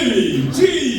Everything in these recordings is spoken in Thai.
Billy G.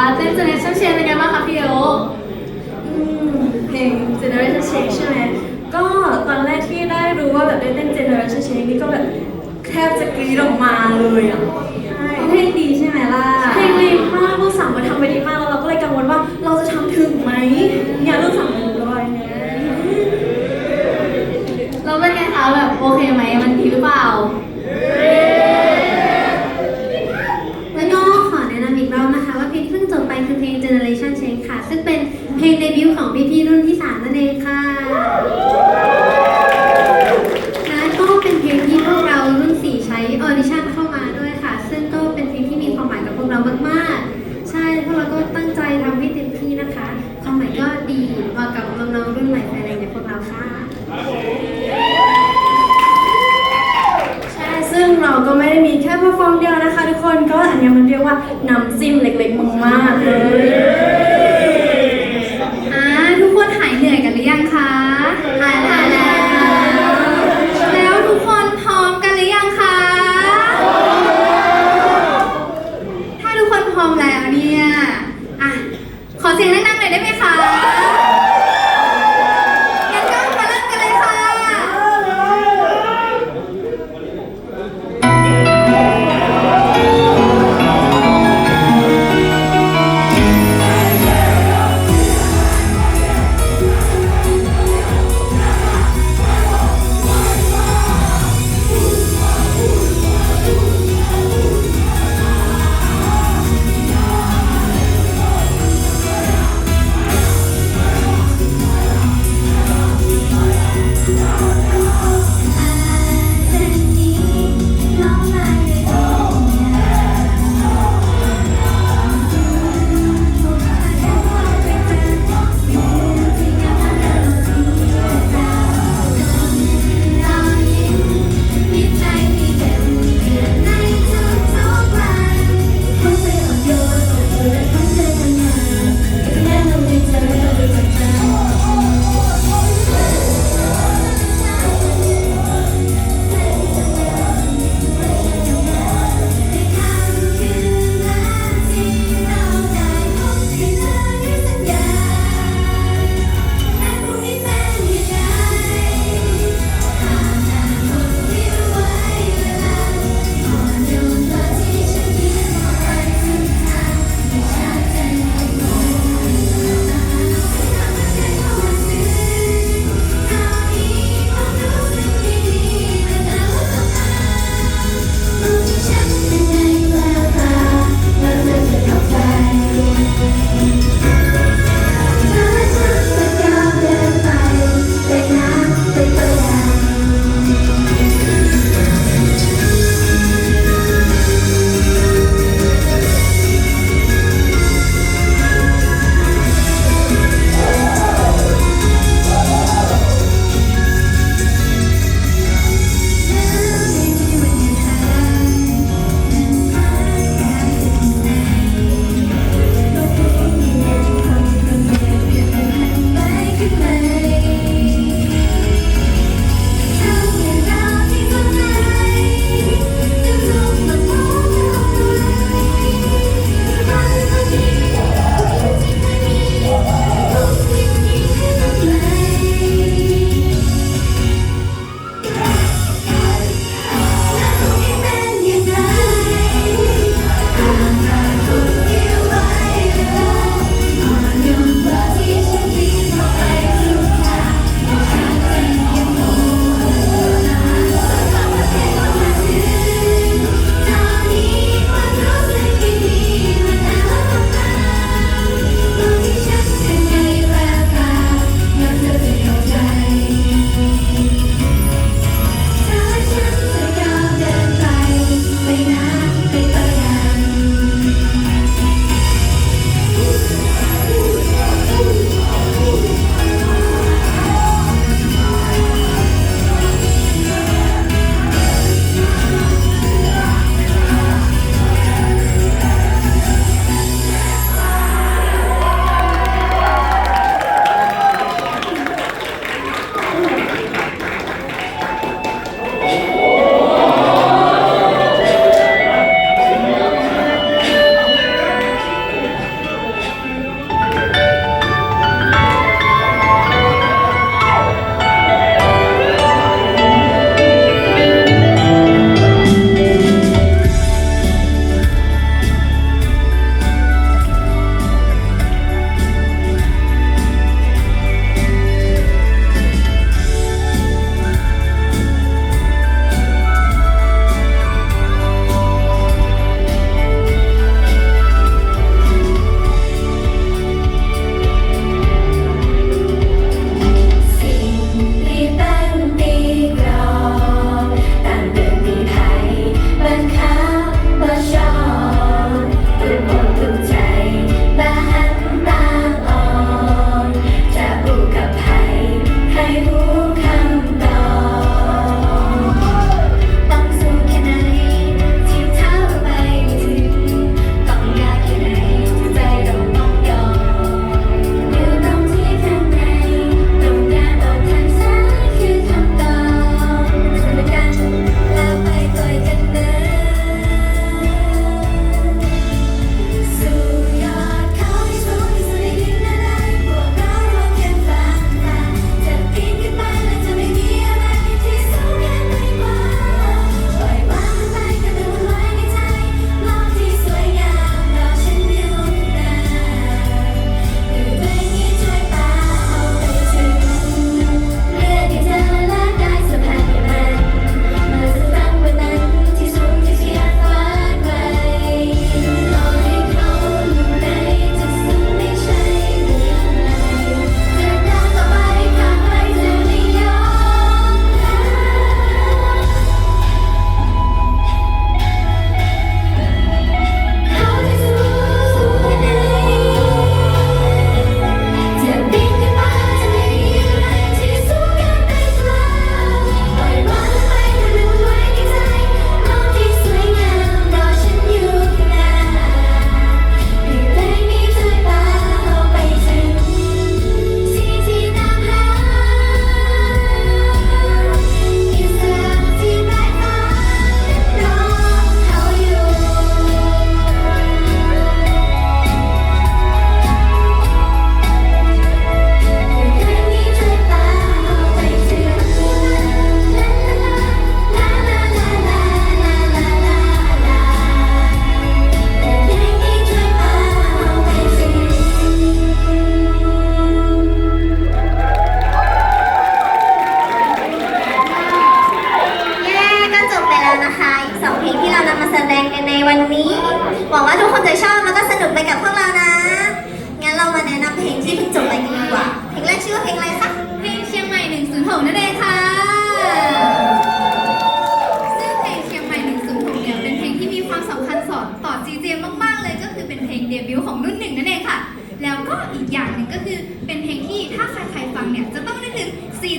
ว่าเต้น Generation Change เป็นไงบ้างคะพี่โออืมเพลง Generation Change ใช่ไหมก็ตอนแรกที่ได้รู้ว่าแบบได้เต้น Generation Change นี่ก็แบบแทบจะกรี๊ดออกมาเลยอะ น้ำจิ้มเล็กๆมึงมากเลย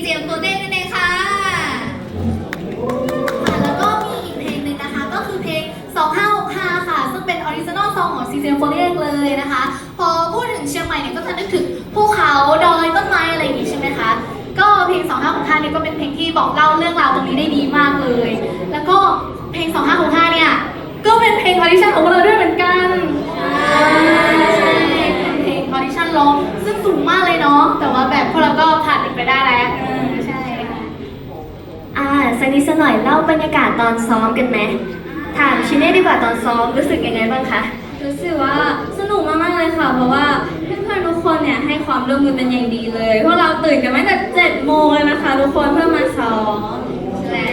เจียมตัวเต้งนั่นเองค่ะค่ะ แล้วก็มีอีกเพลงหนึ่งนะคะ ก็คือเพลง 2565 ค่ะ ซึ่งเป็นออริจินอลซองของซีเซียมตัวเด้งเลยนะคะ พอพูดถึงเชียงใหม่เนี่ยก็จะนึกถึงภูเขาดอยต้นไม้อะไรอย่างงี้ใช่ไหมคะ ก็เพลง 2565 เนี่ยก็เป็นเพลงที่บอกเล่าเรื่องราวตรงนี้ได้ดีมากเลย แล้วก็เพลง 2565 เนี่ย ก็เป็นเพลงออริจินอลของเราด้วยเหมือนกันใช่เพลงออริชั่นร้องซึ่งสูงมากเลยเนาะแต่ว่าแบบพวกเราก็ผ่านมันไปได้แล้ว อ่าสักนิดสักหน่อยเล่าบรรยากาศตอนซ้อมกันไหมถามชิเน่ดีกว่าตอนซ้อมรู้สึกยังไงบ้างคะรู้สึกว่าสนุกมากๆเลยค่ะ เพราะว่าเพื่อนๆทุกคนเนี่ยให้ความร่วมมือเป็นอย่างดีเลยพวกเราตื่นกันตั้งแต่เจ็ดโมงเลยนะคะ ทุกคนเพื่อมาซ้อมและ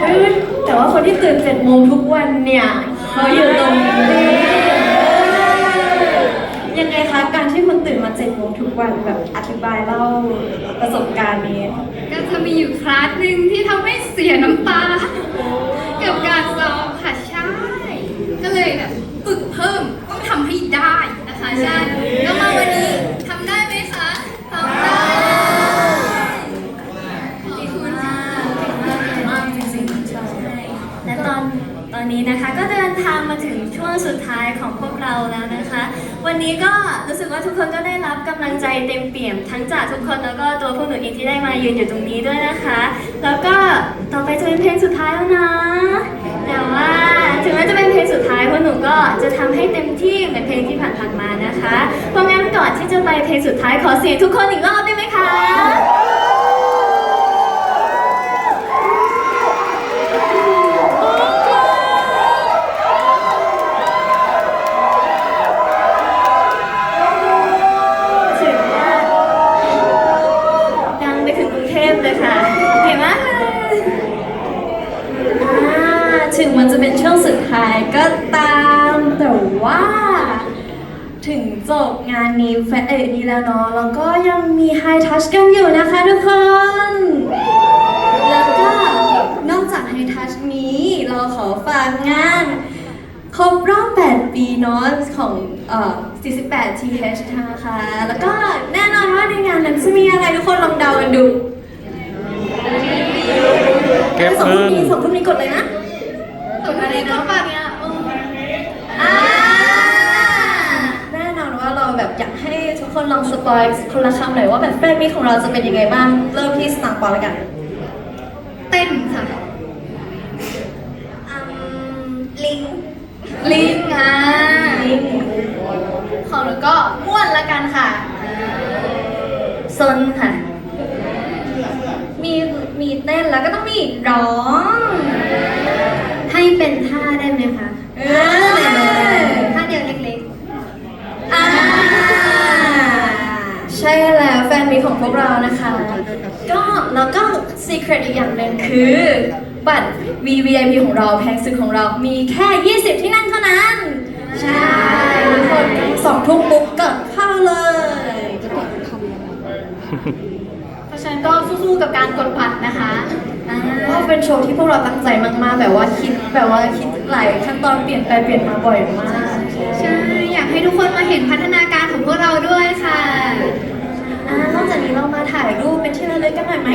เฮ้ยแต่ว่าคนที่ตื่นเจ็ดโมงทุกวันเนี่ยเขาอยู่ตรงนี้ คนตื่นมาเจ็ดโมงทุกวันแบบอธิบายเล่าประสบการณ์นี้ ก็จะมีอยู่คลาสหนึ่งที่ทำให้เสียน้ำตาเกี่ยวกับการซ้อบค่ะใช่ ก็เลยแบบฝึกเพิ่มต้องทำให้ได้นะคะใช่ก็มาวันนี้ทำได้ไหมคะทำได้ขอบคุณค่ะ มากจริงๆใช่และตอนตอ นนี้นะคะ ก็เดินทางมาถึงช่วงสุดท้ายของพวกเราแล้วนะคะ วันนี้ก็รู้สึกว่าทุกคนก็ได้รับกำลังใจเต็มเปี่ยมทั้งจากทุกคนแล้วก็ตัวพวกหนูเองที่ได้มายืนอยู่ตรงนี้ด้วยนะคะ แล้วก็ต่อไปจะเป็นเพลงสุดท้ายแล้วนะแต่ว่าถึงแม้จะเป็นเพลงสุดท้ายพวกหนูก็จะทำให้เต็มที่เหมือนเพลงที่ผ่านๆมานะคะ เพราะงั้นก่อนที่จะไปเพลงสุดท้ายขอเสียงทุกคนอีกรอบได้ไหมคะ ถึงว่าดังไปถึงกรุงเทพเลยค่ะเก่งมากเลยอ่าถึงมันจะเป็นช่วงสุดท้ายก็ตามแต่ว่า ถึงจบ งานนี้แฟนเอ็นี้แล้วเนาะแล้วก็ยังมีไฮทัชกันอยู่นะคะทุกคน แล้วก็นอกจากไฮทัชนี้เราขอฝากงาน ครบรอบ 8 ปีเนาะของเอ่อ48 TH นะคะ แล้วก็แน่นอนว่าในงานนั้นจะมีอะไรทุกคนลองเดากันดูเก็บสองเงิทุ่มนนี้สองทุ่มนี้กดเลยนะ กดอะไรเนาะป่ะเนี่ คนลองสปอยคนละคำหน่อยว่าแบบแฟนมีของเราจะเป็นยังไงบ้าง เริ่มที่สตาร์ปอลแล้วกัน เต้นค่ะลิง ลิงอะลิง ของหนูก็ม่วนละกันค่ะซนค่ะ มีมีเต้นแล้วก็ต้องมีร้อง ให้เป็นท่าได้ไหมคะ เออ ท่าเดียวเล็ก อ่าใช่แล้วแฟนมีของพวกเรานะคะ ก็แล้วก็ secret อีกอย่างหนึ่งคือบัตร VVIP ของเราแพ็กซึของเรามีแค่ 20 ที่นั่งเท่านั้น ใช่ทุกคนสองทุ่มปุ๊บกดเข้าเลย เพราะฉะนั้นก็สู้ๆกับการกดบัตรนะคะอ่าก็เป็นโชว์ที่พวกเราตั้งใจมากๆ แบบว่าคิดแบบว่าคิดหลายขั้นตอนเปลี่ยนไปเปลี่ยนมาบ่อยมากๆใช่ อยากให้ทุกคนมาเห็นพัฒนาการของพวกเราด้วยค่ะ อ่านอกจากนี้เรามา ถ่ายรูปเป็นที่ระลึกกันหน่อยไหม